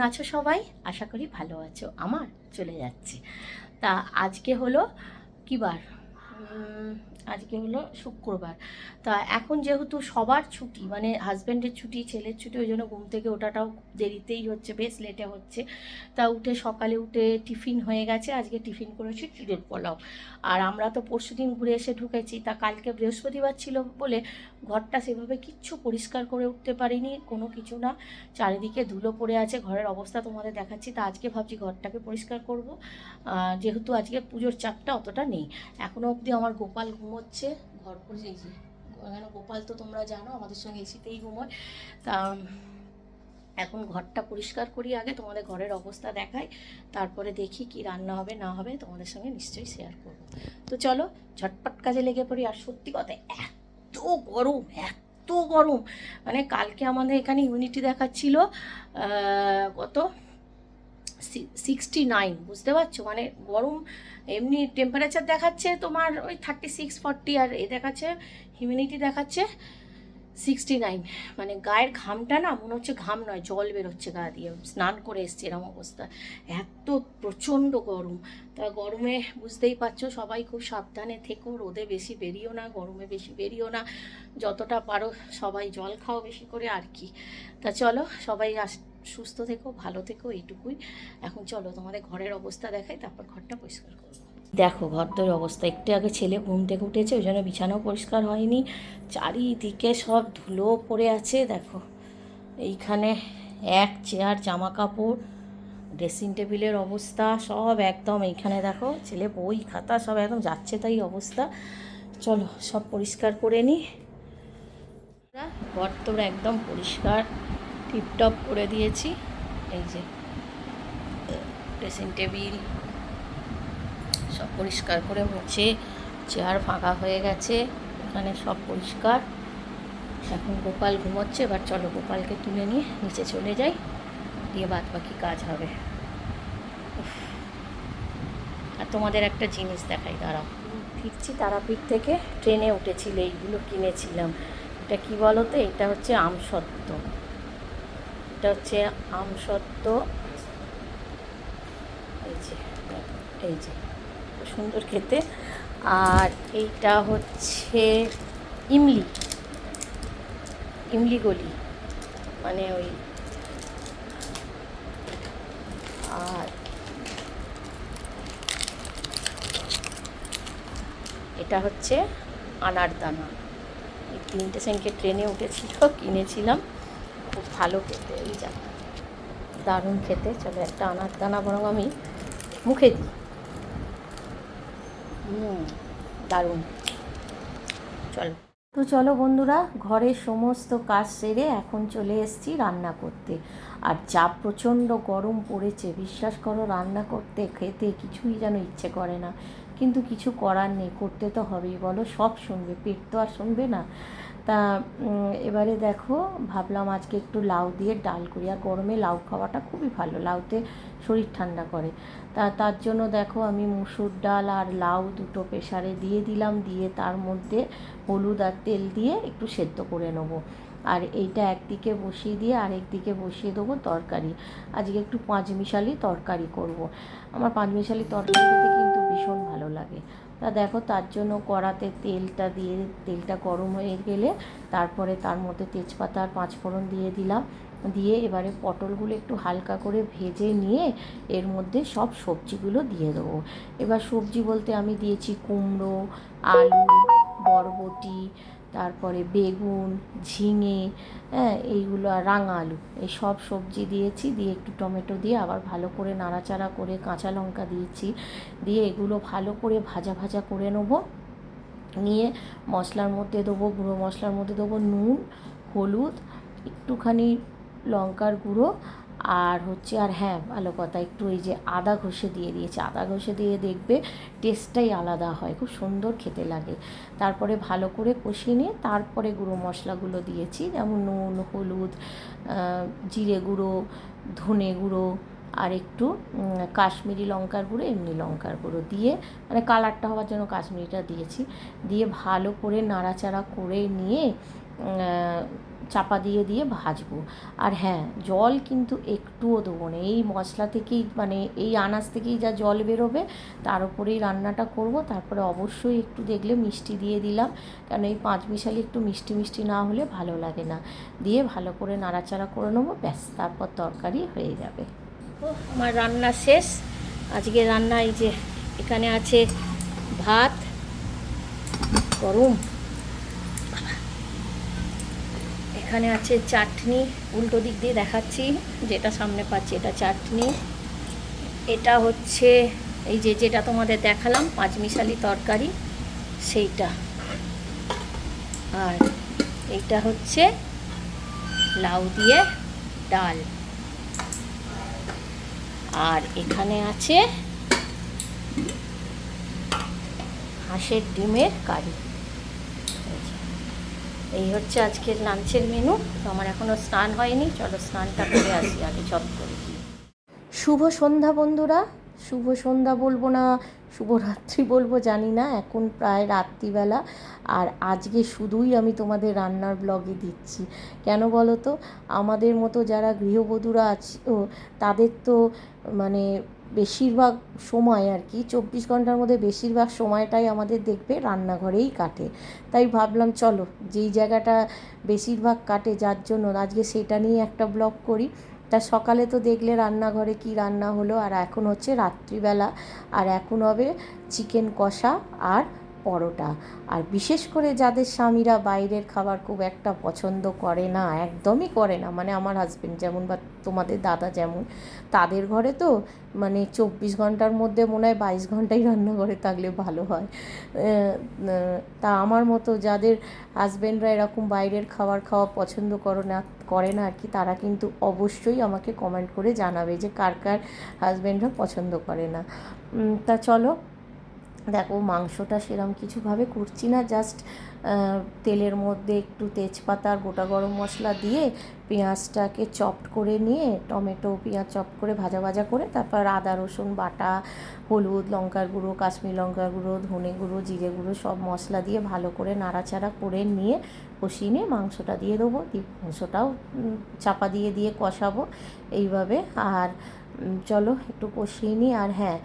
আছো সবাই? আশা করি ভালো আছো। আমার চলে যাচ্ছে। তা আজকে হলো কী বার? আজকে হলো শুক্রবার। তা এখন যেহেতু সবার ছুটি মানে হাজব্যান্ডের ছুটি, ছেলের ছুটি, ওই জন্য ঘুম থেকে ওঠাটাও দেরিতেই হচ্ছে, বেশ লেটে হচ্ছে। তা উঠে সকালে উঠে টিফিন হয়ে গেছে, আজকে টিফিন করেছি চিড়ের পোলাও। আর আমরা তো পরশু দিন ঘুরে এসে ঢুকেছি, তা কালকে বৃহস্পতিবার ছিল বলে ঘরটা সেভাবে কিচ্ছু পরিষ্কার করে উঠতে পারিনি, কোনো কিছু না। চারিদিকে ধুলো পড়ে আছে, ঘরের অবস্থা তোমাদের দেখাচ্ছি। তা আজকে ভাবছি ঘরটাকে পরিষ্কার করব। যেহেতু আজকে পুজোর চাপটা অতটা নেই। এখনও অবধি আমার গোপাল ঘুমোচ্ছে। ঘর পরিষ্কার এখানে গোপাল তো তোমরা জানো আমাদের সঙ্গে এসিতেই ঘুমোয়। তা এখন ঘরটা পরিষ্কার করি আগে তোমাদের ঘরের অবস্থা দেখাই। তারপরে দেখি কি রান্না হবে না হবে তোমাদের সঙ্গে নিশ্চয়ই শেয়ার করব। তো চলো ঝটপট কাজে লেগে পড়ি। আর সত্যি কথা এত গরম এত গরম। মানে কালকে আমাদের এখানে ইউনিটি দেখাচ্ছিল কত? সিক্সটি নাইন বুঝতে পারছ? মানে গরম এমনি টেম্পারেচার দেখাচ্ছে তোমার ওই থার্টি সিক্স ফর্টি আর এ দেখাচ্ছে হিউমিডিটি দেখাচ্ছে সিক্সটি নাইন মানে গায়ের ঘামটা না মনে হচ্ছে ঘাম নয়, জল বেরোচ্ছে গা দিয়ে। স্নান করে এসছে এরকম অবস্থা। এত প্রচণ্ড গরম। তা গরমে বুঝতেই পারছ সবাই খুব সাবধানে থেকো, রোদে বেশি বেরিও না, গরমে বেশি বেরিও না। যতটা পারো সবাই জল খাও বেশি করে আর কি। তা চলো সবাই আস- সুস্থ থেকো, ভালো থেকো, এইটুকুই। এখন চলো তোমাদের ঘরের অবস্থা দেখাই, তারপর ঘরটা পরিষ্কার করব। দেখো ঘরদোর অবস্থা, একটু আগে ছেলে ঘুম থেকে উঠেছে, ওই জন্য বিছানাও পরিষ্কার হয়নি। চারিদিকে সব ধুলো পড়ে আছে, দেখো। এইখানে এক চেয়ার জামা কাপড় ড্রেসিং টেবিলের অবস্থা, সব একদম এইখানে দেখো। ছেলে বই, খাতা, সব একদম যাচ্ছে তাই অবস্থা। চলো, সব পরিষ্কার করে নিই ঘর তোর একদম পরিষ্কার। টিপটপ করে দিয়েছি। এই যে ড্রেসিং টেবিল সব পরিষ্কার করে মুছে, চেয়ার ফাঁকা হয়ে গেছে, এখানে সব পরিষ্কার। এখন গোপাল ঘুমোচ্ছে, এবার চলো গোপালকে তুলে নিয়ে নিচে চলে যাই, দিয়ে বাদ বাকি কাজ হবে। আর তোমাদের একটা জিনিস দেখাই, দাঁড়াও। ফিরছি তারাপীঠ থেকে, ট্রেনে উঠেছিল এইগুলো কিনেছিলাম। এটা কি বলো তো এটা হচ্ছে আমসত্ত্ব। এটা হচ্ছে আমসত্ত্ব এই যে এই যে, সুন্দর খেতে। আর এইটা হচ্ছে ইমলি ইমলি গলি মানে ওই। আর এটা হচ্ছে আনার দানা এই তিনটে সেনকে ট্রেনে উঠেছিল, কিনেছিলাম। খুব ভালো খেতে, এই যা। দারুণ খেতে, চলো একটা আনার দানা বরং আমি মুখে দিই। দারুণ। চলো। তো চলো বন্ধুরা, ঘরের সমস্ত কাজ সেরে এখন চলে এসেছি রান্না করতে। আর যা প্রচণ্ড গরম পড়েছে, বিশ্বাস করো রান্না করতে, খেতে কিছুই যেন ইচ্ছে করে না। কিন্তু কিছু করার নেই, করতে তো হবেই, বলো সব শুনবে, পেট তো আর শুনবে না। তা এবারে দেখো, ভাবলাম আজকে একটু লাউ দিয়ে ডাল করি। আর গরমে লাউ খাওয়াটা খুবই ভালো, লাউতে শরীর ঠান্ডা করে। তা, তার জন্য দেখো আমি মুসুর ডাল আর লাউ দুটো প্রেসারে দিয়ে দিলাম, দিয়ে তার মধ্যে হলুদ আর তেল দিয়ে একটু সেদ্ধ করে নেব। আর এইটা একদিকে বসিয়ে দিয়ে আরেকদিকে বসিয়ে দেবো তরকারি। আজকে একটু পাঁচমিশালি তরকারি করব। আমার পাঁচমিশালি তরকারি খেতে কিন্তু ভীষণ ভালো লাগে। তা দেখো, তার জন্য কড়াতে তেলটা দিয়ে, তেলটা গরম হয়ে গেলে তারপরে তার মধ্যে তেজপাতা আর পাঁচফোড়ন দিয়ে দিলাম। দিয়ে এবারে পটলগুলো একটু হালকা করে ভেজে নিয়ে এর মধ্যে সব সবজিগুলো দিয়ে দেবো। এবার সবজি বলতে আমি দিয়েছি কুমড়ো, আলু, বরবটি তারপরে বেগুন, ঝিঙে হ্যাঁ এইগুলো আর রাঙা আলু এই সব সবজি দিয়েছি, দিয়ে একটু টমেটো দিয়ে আবার ভালো করে নাড়াচাড়া করে কাঁচা লঙ্কা দিয়েছি। দিয়ে এগুলো ভালো করে ভাজা ভাজা করে নেব। নিয়ে মশলার মধ্যে দেবো গুঁড়ো, মশলার মধ্যে দেবো নুন, হলুদ, একটুখানি লঙ্কার গুঁড়ো আর হচ্ছে, আর হ্যাঁ ভালো কথা, একটু এই যে আদা ঘষে দিয়ে দিয়েছি। আদা ঘষে দিয়ে দেখবে টেস্টটাই আলাদা হয়, খুব সুন্দর খেতে লাগে। তারপরে ভালো করে কষিয়ে নিয়ে তারপরে গুঁড়ো মশলাগুলো দিয়েছি, যেমন নুন, হলুদ জিরে গুঁড়ো, ধনে গুঁড়ো, আর একটু কাশ্মীরি লঙ্কার গুঁড়ো, এমনি লঙ্কার গুঁড়ো দিয়ে মানে কালারটা হওয়ার জন্য কাশ্মীরিটা দিয়েছি। দিয়ে ভালো করে নাড়াচাড়া করে নিয়ে চাপা দিয়ে দিয়ে ভাজবো। আর হ্যাঁ জল কিন্তু একটুও দেবো না। এই মশলা থেকেই মানে এই আনাজ থেকেই যা জল বেরোবে, তার উপরেই রান্নাটা করব। তারপরে অবশ্যই একটু দেখলে মিষ্টি দিয়ে দিলাম। কেন এই পাঁচ মিশালি একটু মিষ্টি মিষ্টি না হলে ভালো লাগে না। দিয়ে ভালো করে নাড়াচাড়া করে নেব, ব্যাস, তারপর তরকারি হয়ে যাবে। আমার রান্না শেষ। আজকে রান্না এই যে এখানে আছে ভাত, গরম। এখানে আছে চাটনি, উল্টো দিক দিয়ে দেখাচ্ছি, যেটা সামনে পাচ্ছি এটা চাটনি। এটা হচ্ছে, এই যে যেটা তোমাদের দেখালাম, পাঁচমিশালি তরকারি, সেইটা। আর এইটা হচ্ছে লাউ দিয়ে ডাল। আর এখানে আছে হাঁসের ডিমের কারি। এই হচ্ছে আজকের লাঞ্চের মেনু তো আমার এখনও স্নান হয়নি, চলো স্নানটা করে আসি, আগে চট করে। শুভ সন্ধ্যা বন্ধুরা। শুভ সন্ধ্যা বলব না শুভরাত্রি বলব, জানি না, এখন প্রায় রাত্রিবেলা। আর আজকে শুধুই আমি তোমাদের রান্নার ব্লগে দিচ্ছি। কেন বলো তো? আমাদের মতো যারা গৃহবধূরা আছে তাদের তো মানে বেশিরভাগ সময় আর কি, চব্বিশ ঘণ্টার মধ্যে বেশিরভাগ সময়টাই আমাদের দেখবে রান্নাঘরেই কাটে। তাই ভাবলাম চলো যেই জায়গাটা বেশিরভাগ কাটে যার জন্য আজকে সেটা নিয়ে একটা ব্লগ করি। তা সকালে তো দেখলে রান্নাঘরে কি রান্না হলো আর এখন হচ্ছে রাত্রিবেলা। আর এখন হবে চিকেন কষা আর পরোটা। আর বিশেষ করে যাদের স্বামীরা বাইরের খাবার খুব একটা পছন্দ করে না, একদমই করে না। মানে আমার হাজবেন্ড যেমন বা তোমাদের দাদা যেমন, তাদের ঘরে তো মানে চব্বিশ ঘণ্টার মধ্যে মনে হয় বাইশ ঘন্টাই রান্নাঘরে থাকলে ভালো হয়। তা আমার মতো যাদের হাজবেন্ডরা এরকম বাইরের খাবার খাওয়া পছন্দ করো না, করে না আর কি, তারা কিন্তু অবশ্যই আমাকে কমেন্ট করে জানাবে যে কার কার হাজবেন্ডরা পছন্দ করে না। তা চলো দেখো মাংসটা সেরম কিছুভাবে করছি না জাস্ট তেলের মধ্যে একটু তেজপাতা আর গোটা গরম মশলা দিয়ে পেঁয়াজটাকে চপড করে নিয়ে, টমেটো, পেঁয়াজ চপ করে ভাজা ভাজা করে, তারপর আদা, রসুন, বাটা, হলুদ, লঙ্কার গুঁড়ো, কাশ্মীর লঙ্কার গুঁড়ো, ধনে গুঁড়ো, জিরে গুঁড়ো সব মশলা দিয়ে ভালো করে নাড়াচাড়া করে নিয়ে কষিয়ে নিয়ে মাংসটা দিয়ে দেবো। মাংসটাও চাপা দিয়ে দিয়ে কষাবো এইভাবে। আর চলো একটু কষিয়ে নিই। আর হ্যাঁ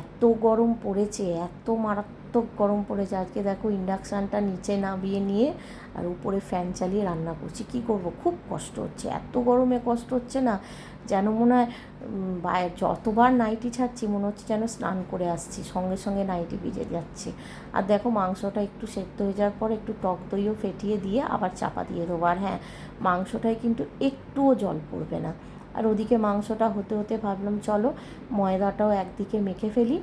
এত গরম পড়েছে, এত মারাত্মক গরম পড়েছে। আজকে দেখো ইন্ডাকশানটা নিচে নামিয়ে নিয়ে আর উপরে ফ্যান চালিয়ে রান্না করছি। কি করব? খুব কষ্ট হচ্ছে। এত গরমে কষ্ট হচ্ছে না? যেন মনে হয় যতবার নাইটি ছাড়ছি, মনে হচ্ছে যেন স্নান করে আসছি। সঙ্গে সঙ্গে নাইটি ভিজে যাচ্ছে। আর দেখো মাংসটা একটু সেদ্ধ হয়ে যাওয়ার পর একটু টক দইও ফেটিয়ে দিয়ে আবার চাপা দিয়ে দেবো। আর হ্যাঁ মাংসটায় কিন্তু একটুও জল পড়বে না। আর ওদিকে মাংসটা হতে হতে ভাবলাম, চলো ময়দাটাও একদিকে মেখে ফেলি।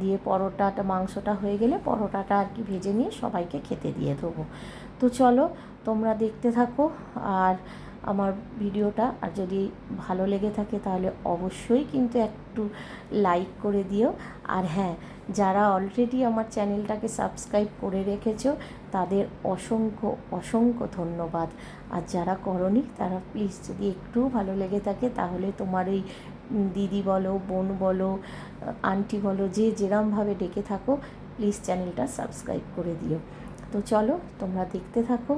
দিয়ে পরোটাটা, মাংসটা হয়ে গেলে পরোটাটা আর কি ভেজে নিয়ে সবাইকে খেতে দিয়ে দেবো। তো চলো তোমরা দেখতে থাকো, আর আমার ভিডিওটা। আর যদি ভালো লেগে থাকে তাহলে অবশ্যই কিন্তু একটু লাইক করে দিও। আর হ্যাঁ যারা অলরেডি আমার চ্যানেলটাকে সাবস্ক্রাইব করে রেখেছো, তাদের অসংখ্য অসংখ্য ধন্যবাদ। আর যারা করনি, তারা প্লিজ যদি একটু ভালো লেগে থাকে, তাহলে তোমার এই দিদি বলো, বোন বলো আন্টি বলো, যে যেরমভাবে ডেকে থাকো প্লিজ চ্যানেলটা সাবস্ক্রাইব করে দিও। তো চলো, তোমরা দেখতে থাকো।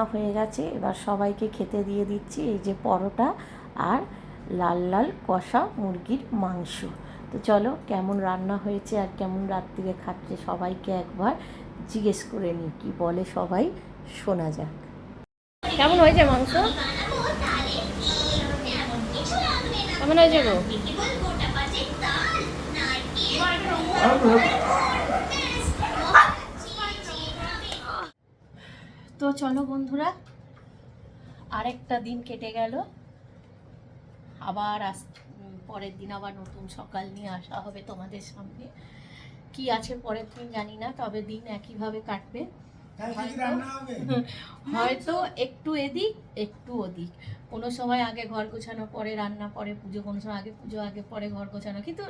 রান্না হয়ে গেছে। এবার সবাইকে খেতে দিয়ে দিচ্ছি এই যে পরোটা আর লাল লাল কষা মুরগির মাংস। তো চলো কেমন রান্না হয়েছে আর কেমন রাত্রিরে খাচ্ছে সবাইকে একবার জিজ্ঞেস করে নিই কি বলে সবাই শোনা যাক। কেমন হয়েছে মাংস? কেমন হয়েছে গো? তো চলো বন্ধুরা আরেকটা দিন কেটে গেল। আবার আস পরের দিন আবার নতুন সকাল নিয়ে আসা হবে তোমাদের সামনে। কি আছে পরের দিন জানি না তবে দিন একইভাবে কাটবে। হয়তো একটু এদিক একটু ওদিক। কোনো সময় আগে ঘর গোছানো পরে রান্না পরে পুজো কোনো সময় আগে পুজো আগে পরে ঘর গোছানো। কিন্তু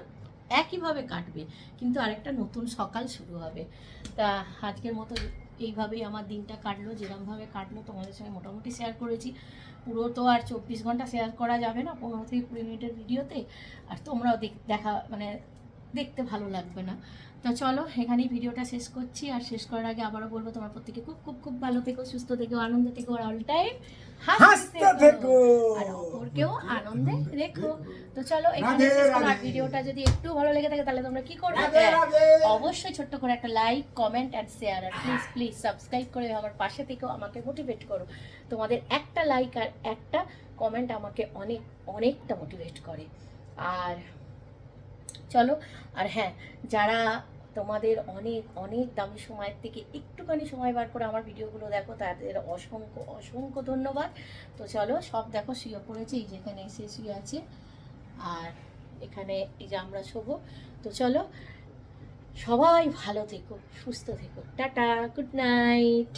একইভাবে কাটবে। কিন্তু আরেকটা নতুন সকাল শুরু হবে। তা আজকের মতো এইভাবেই আমার দিনটা কাটলো যেরকমভাবে কাটলো তোমাদের সঙ্গে মোটামুটি শেয়ার করেছি। পুরো তো আর চব্বিশ ঘণ্টা শেয়ার করা যাবে না, পনেরো থেকে কুড়ি মিনিটের ভিডিওতে, আর তোমরাও দেখ- মানে দেখতে ভালো লাগবে না। তো চলো, এখানেই ভিডিওটা শেষ করছি, আর শেষ করার আগে আবারও বলব, তোমার প্রত্যেকে খুব খুব খুব ভালো থেকো, সুস্থ থেকো, আনন্দ থেকো, আর অল টাইম হাসতে থেকো আর অপরকেও আনন্দে রেখো। তো চলো এখানে। ভিডিওটা যদি একটু ভালো লেগে থাকে তাহলে তোমরা কি করবে? হ্যাঁ। অবশ্যই ছোট্ট করে একটা লাইক কমেন্ট অ্যান্ড শেয়ার আর প্লিজ প্লিজ সাবস্ক্রাইব করে আমার পাশে থেকেও আমাকে মোটিভেট করো। তোমাদের একটা লাইক আর একটা কমেন্ট আমাকে অনেক অনেকটা মোটিভেট করে। আর চলো আর হ্যাঁ যারা তোমাদের অনেক অনেক দামি সময়ের থেকে একটুখানি সময় বার করে আমার ভিডিওগুলো দেখো, তাদের অসংখ্য অসংখ্য ধন্যবাদ। তো চলো, সব দেখো, শুয়ে পড়েছে, এই যেখানে এসে শুয়ে আছে। আর এখানে এই যে আমরা শোবো। তো চলো, সবাই ভালো থেকো, সুস্থ থেকো। Tata, good night.